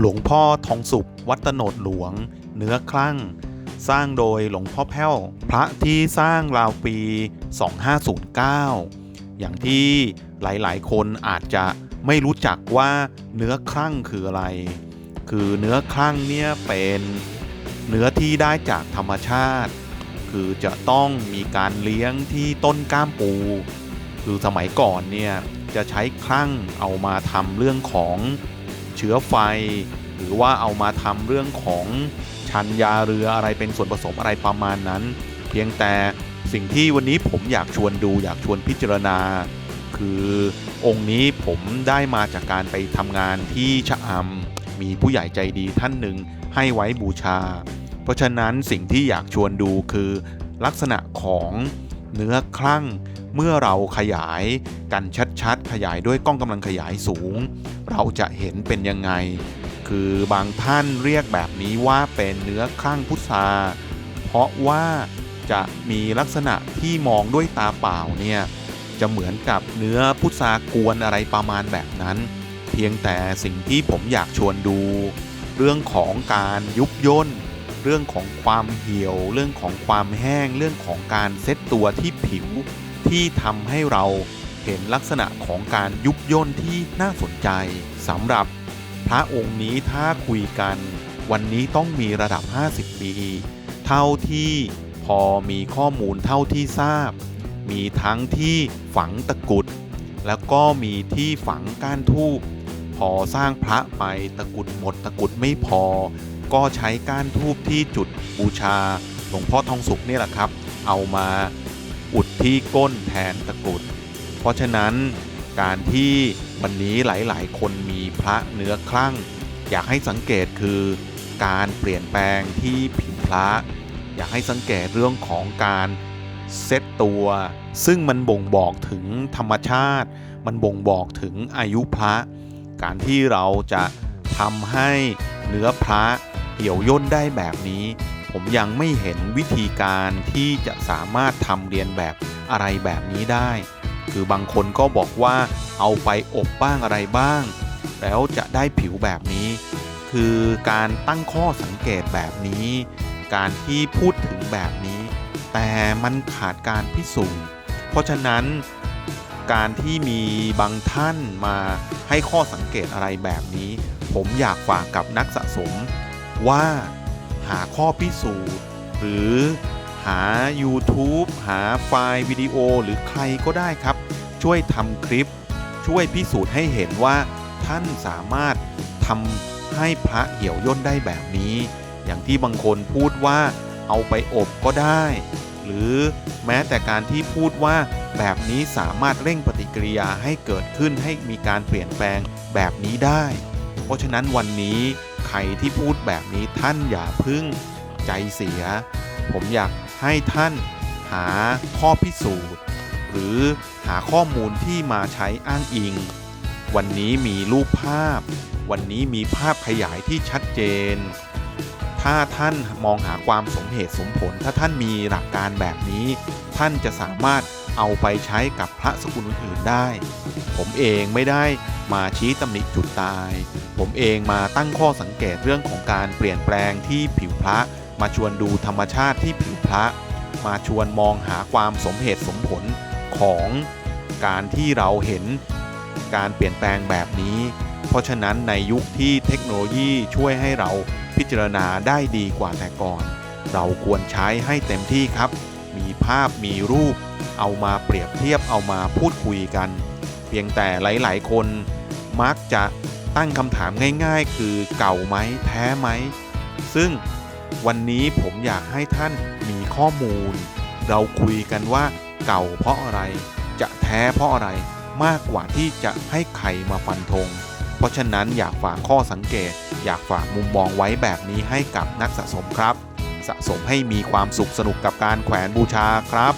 หลวงพ่อทองสุข วัดตโนดหลวง เนื้อคลั่ง สร้างโดยหลวงพ่อแพ้ว พระที่สร้างราวปี 2509 อย่างที่หลายๆ คนอาจจะไม่รู้จักว่าเนื้อคลั่งคืออะไร คือเนื้อคลั่งเนี่ยเป็นเนื้อที่ได้จากธรรมชาติ คือจะต้องมีการเลี้ยงที่ต้นก้ามปู คือสมัยก่อนเนี่ยจะใช้คลั่งเอามาทำเรื่องของ เชื้อไฟ หรือว่าเอามาทำเรื่องของชันยาเรืออะไรเป็นส่วนผสมอะไรประมาณนั้น เพียงแต่สิ่งที่วันนี้ผมอยากชวนดูอยากชวนพิจารณา คือองค์นี้ผมได้มาจากการไปทำงานที่ชะอำมีผู้ใหญ่ใจดีท่านหนึ่งให้ไว้บูชา เพราะฉะนั้นสิ่งที่อยากชวนดูคือลักษณะของเนื้อคลั่ง เมื่อเราขยายกันชัดๆ ขยายด้วยกล้องกำลังขยายสูง เราจะเห็นเป็นยังไง คือบางท่านเรียกแบบนี้ว่าเป็นเนื้อคลั่งพุทราเพราะว่าจะมีลักษณะที่มองด้วยตาเปล่าเนี่ยจะเหมือนกับเนื้อพุทรากวนอะไรประมาณแบบนั้น เพียงแต่สิ่งที่ผมอยากชวนดู เรื่องของการยุบย่น เรื่องของความเหี่ยว เรื่องของความแห้ง เรื่องของการเซตตัวที่ผิว ที่ทำให้เราเห็นลักษณะของการยุบย่นที่น่าสนใจสำหรับพระองค์นี้ถ้าคุยกัน วันนี้ต้องมีระดับ 50 ปี เท่าที่พอมีข้อมูลเท่าที่ทราบ มีทั้งที่ฝังตะกุด แล้วก็มีที่ฝังก้านทูบพอสร้างพระไปตะกุดหมดตะกุดไม่พอ ก็ใช้ก้านทูบที่จุดบูชาหลวงพ่อทองสุขนี่แหละครับ เอามา อุดที่ก้นแทนตะกรุด เพราะฉะนั้นการที่วันนี้หลายๆ คนมีพระเนื้อคลั่ง อยากให้สังเกตคือ การเปลี่ยนแปลงที่ผิวพระ อยากให้สังเกตเรื่องของการเซตตัว ซึ่งมันบ่งบอกถึงธรรมชาติ มันบ่งบอกถึงอายุพระ การที่เราจะทำให้เนื้อพระเหี่ยวย่นได้แบบนี้ ผมยังไม่เห็นวิธีการที่จะสามารถทำเรียนแบบอะไรแบบนี้ได้ คือบางคนก็บอกว่าเอาไปอบบ้างอะไรบ้าง แล้วจะได้ผิวแบบนี้ คือการตั้งข้อสังเกตแบบนี้ การที่พูดถึงแบบนี้ แต่มันขาดการพิสูจน์เพราะฉะนั้นการที่มีบางท่านมาให้ข้อสังเกตอะไรแบบนี้ ผมอยากฝากกับนักสะสมว่า หาข้อพิสูจน์ หรือหา YouTube หาไฟล์วิดีโอหรือใครก็ได้ครับ ช่วยทำคลิป ช่วยพิสูจน์ให้เห็นว่าท่านสามารถทำให้พระเหี่ยวย่นได้แบบนี้ อย่างที่บางคนพูดว่าเอาไปอบก็ได้ หรือแม้แต่การที่พูดว่าแบบนี้สามารถเร่งปฏิกิริยาให้เกิดขึ้นให้มีการเปลี่ยนแปลงแบบนี้ได้ เพราะฉะนั้นวันนี้ ใครที่พูดแบบนี้ท่านอย่าพึ่งใจเสีย ผมอยากให้ท่านหาข้อพิสูจน์ หรือหาข้อมูลที่มาใช้อ้างอิง วันนี้มีรูปภาพ วันนี้มีภาพขยายที่ชัดเจน ถ้าท่านมองหาความสมเหตุสมผล ถ้าท่านมีหลักการแบบนี้ ท่านจะสามารถเอาไปใช้กับพระสกุลอื่นๆได้ ผมเองไม่ได้มาชี้ตำหนิจุดตาย ผมเองมาตั้งข้อสังเกตเรื่องของการเปลี่ยนแปลงที่ผิวพระ มาชวนดูธรรมชาติที่ผิวพระ มาชวนมองหาความสมเหตุสมผลของการที่เราเห็นการเปลี่ยนแปลงแบบนี้ เพราะฉะนั้นในยุคที่เทคโนโลยีช่วยให้เราพิจารณาได้ดีกว่าแต่ก่อน เราควรใช้ให้เต็มที่ครับ มีภาพมีรูป เอามาเปรียบเทียบเอามาพูดคุยกัน เพียงแต่หลายๆ คนมักจะตั้งคำถามง่ายๆ คือเก่าไหมแท้ไหม ซึ่งวันนี้ผมอยากให้ท่านมีข้อมูล เราคุยกันว่าเก่าเพราะอะไร จะแท้เพราะอะไรมากกว่าที่จะให้ใครมาฟันธง เพราะฉะนั้นอยากฝากข้อสังเกต อยากฝากมุมมองไว้แบบนี้ให้กับนักสะสมครับ สะสมให้มีความสุขสนุกกับการแขวนบูชาครับ